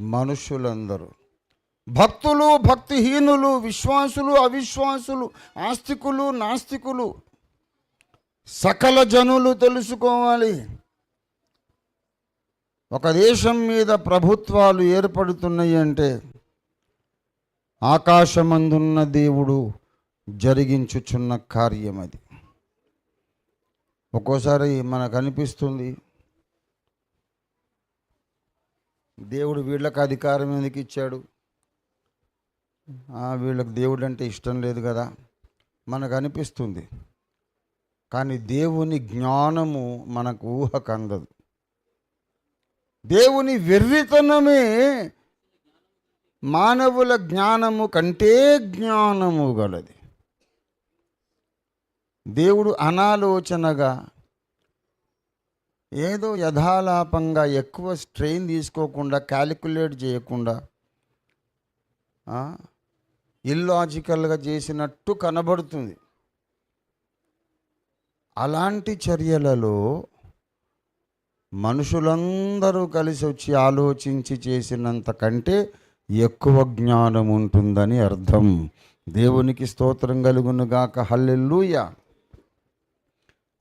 మనుషులందరూ. భక్తులు భక్తిహీనులు విశ్వాసులు అవిశ్వాసులు ఆస్తికులు నాస్తికులు. సకల జనులు తెలుసుకోవాలి. ఒక దేశం మీద ప్రభుత్వాలు ఏర్పడుతున్నాయి అంటే ఆకాశమందున్న దేవుడు జరిగించుచున్న కార్యం అది ఒక్కోసారి మనకు అనిపిస్తుంది దేవుడు వీళ్ళకి అధికారం ఎందుకు ఇచ్చాడు? వీళ్ళకి దేవుడు అంటే ఇష్టం లేదు కదా. మనకు అనిపిస్తుంది. కానీ దేవుని జ్ఞానము మనకు ఊహకు అందదు. దేవుని వెర్రితనమే మానవుల జ్ఞానము కంటే జ్ఞానము గలది. దేవుడు అనాలోచనగా ఏదో యథాలాపంగా ఎక్కువ స్ట్రెయిన్ తీసుకోకుండా క్యాలిక్యులేట్ చేయకుండా ఇల్లాజికల్గా చేసినట్టు కనబడుతుంది. అలాంటి చర్యలలో మనుషులందరూ కలిసి వచ్చి ఆలోచించి చేసినంత కంటే ఎక్కువ జ్ఞానం ఉంటుందని అర్థం. దేవునికి స్తోత్రం కలుగునుగాక. హల్లెలూయా.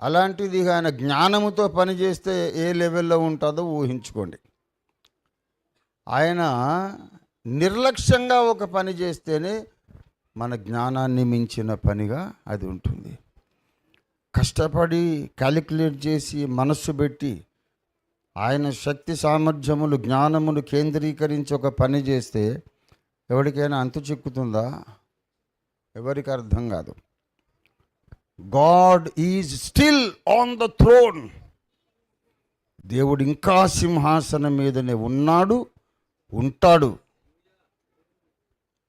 అలాంటిది ఆయన జ్ఞానముతో పనిచేస్తే ఏ లెవెల్లో ఉంటుందో ఊహించుకోండి. ఆయన నిర్లక్ష్యంగా ఒక పని చేస్తేనే మన జ్ఞానాన్ని మించిన పనిగా అది ఉంటుంది. కష్టపడి క్యాలిక్యులేట్ చేసి మనస్సు పెట్టి ఆయన శక్తి సామర్థ్యములు జ్ఞానములు కేంద్రీకరించి ఒక పని చేస్తే ఎవరికైనా అంతు చిక్కుతుందా? ఎవరికి అర్థం కాదు. God is still on the throne దేవుడు ఇంకా సింహాసనం మీదనే ఉన్నాడు ఉంటాడు.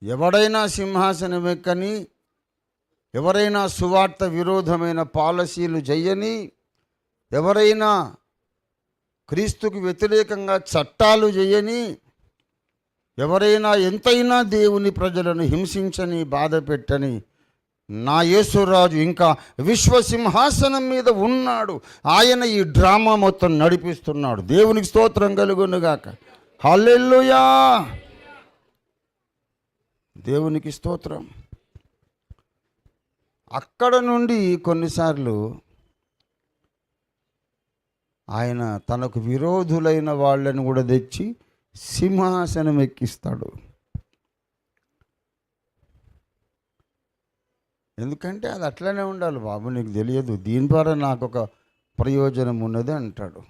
ఎవడైనా సింహాసనం ఎక్కని ఎవరైనా సువార్త విరోధమైన పాలసీలు చెయ్యని ఎవరైనా క్రీస్తుకు వ్యతిరేకంగా చట్టాలు చేయని ఎవరైనా ఎంతైనా దేవుని ప్రజలను హింసించని బాధ పెట్టని నా యేసురాజు ఇంకా విశ్వసింహాసనం మీద ఉన్నాడు. ఆయన ఈ డ్రామా మొత్తం నడిపిస్తున్నాడు. దేవునికి స్తోత్రం కలుగునుగాక. హల్లెల్లుయా దేవునికి స్తోత్రం. అక్కడ నుండి కొన్నిసార్లు ఆయన తనకు విరోధులైన వాళ్ళని కూడా తెచ్చి సింహాసనం ఎక్కిస్తాడు ఎందుకంటే అది అట్లనే ఉండాలి బాబు నీకు తెలియదు. దీని ద్వారా నాకు ఒక ప్రయోజనం ఉన్నది అంటాడు.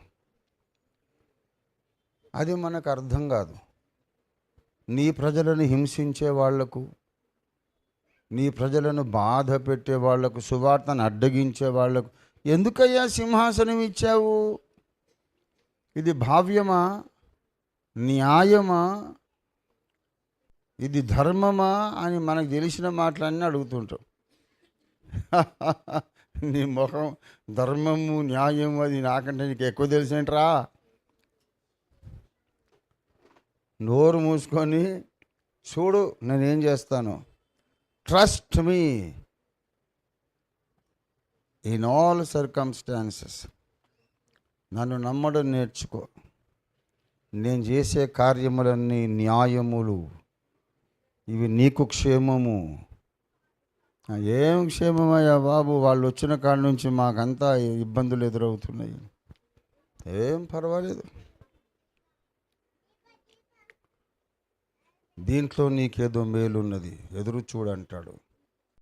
అది మనకు అర్థం కాదు. నీ ప్రజలను హింసించే వాళ్ళకు నీ ప్రజలను బాధ పెట్టే వాళ్ళకు సువార్తను అడ్డగించే వాళ్ళకు ఎందుకయ్యా సింహాసనం ఇచ్చావు? ఇది భావ్యమా? న్యాయమా? ఇది ధర్మమా? అని మనకు తెలిసిన మాటలన్నీ అడుగుతుంటాం నీ ముఖం ధర్మము న్యాయము అది నాకంటే నీకు ఎక్కువ తెలిసేంట్రా? నోరు మూసుకొని చూడు నేనేం చేస్తాను. Trust me in all circumstances నన్ను నమ్మడం నేర్చుకో. నేను చేసే కార్యములన్నీ న్యాయములు. ఇవి నీకు క్షేమము. ఏం క్షేమమయ్యా బాబు? వాళ్ళు వచ్చిన కాడ నుంచి మాకంతా ఇబ్బందులు ఎదురవుతున్నాయి. ఏం పర్వాలేదు. దీంట్లో నీకేదో మేలున్నది. ఎదురు చూడంటాడు.